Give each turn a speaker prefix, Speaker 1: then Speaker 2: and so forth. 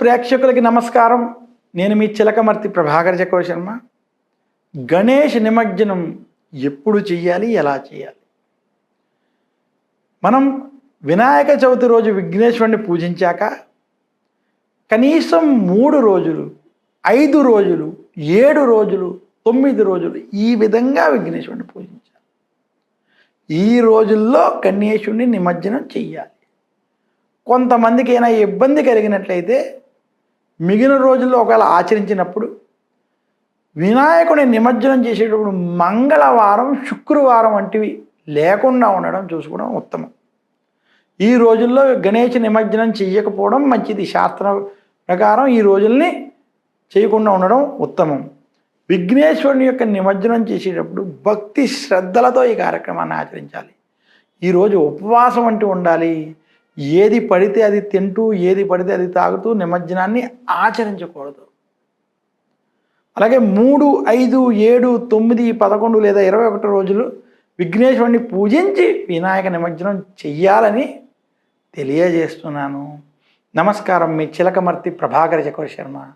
Speaker 1: ప్రేక్షకులకి నమస్కారం. నేను మీ చిలకమర్తి ప్రభాకర్ చక్ర శర్మ. గణేష్ నిమజ్జనం ఎప్పుడు చెయ్యాలి? ఎలా చేయాలి మనం వినాయక చవితి రోజు విఘ్నేశ్వరుని పూజించాక కనీసం మూడు రోజులు ఐదు రోజులు ఏడు రోజులు తొమ్మిది రోజులు ఈ విధంగా విఘ్నేశ్వరుని పూజించాలి. ఈ రోజుల్లో గణేశుడిని నిమజ్జనం చెయ్యాలి. కొంతమందికి ఏమైనా ఇబ్బంది కలిగినట్లయితే మిగిలిన రోజుల్లో ఒకవేళ ఆచరించినప్పుడు వినాయకుని నిమజ్జనం చేసేటప్పుడు మంగళవారం శుక్రవారం వంటివి లేకుండా ఉండడం చూసుకోవడం ఉత్తమం. ఈ రోజుల్లో గణేష్ నిమజ్జనం చేయకపోవడం మంచిది. శాస్త్ర ప్రకారం ఈ రోజుల్ని చేయకుండా ఉండడం ఉత్తమం. విఘ్నేశ్వరుని యొక్క నిమజ్జనం చేసేటప్పుడు భక్తి శ్రద్ధలతో ఈ కార్యక్రమాన్ని ఆచరించాలి. ఈరోజు ఉపవాసం అంటూ ఉండాలి. ఏది పడితే అది తింటూ ఏది పడితే అది తాగుతూ నిమజ్జనాన్ని ఆచరించకూడదు. అలాగే మూడు ఐదు ఏడు తొమ్మిది పదకొండు లేదా ఇరవై ఒకటి రోజులు విఘ్నేశ్వరుని పూజించి వినాయక నిమజ్జనం చెయ్యాలని తెలియజేస్తున్నాను. నమస్కారం మీ చిలకమర్తి ప్రభాకర చక్ర శర్మ.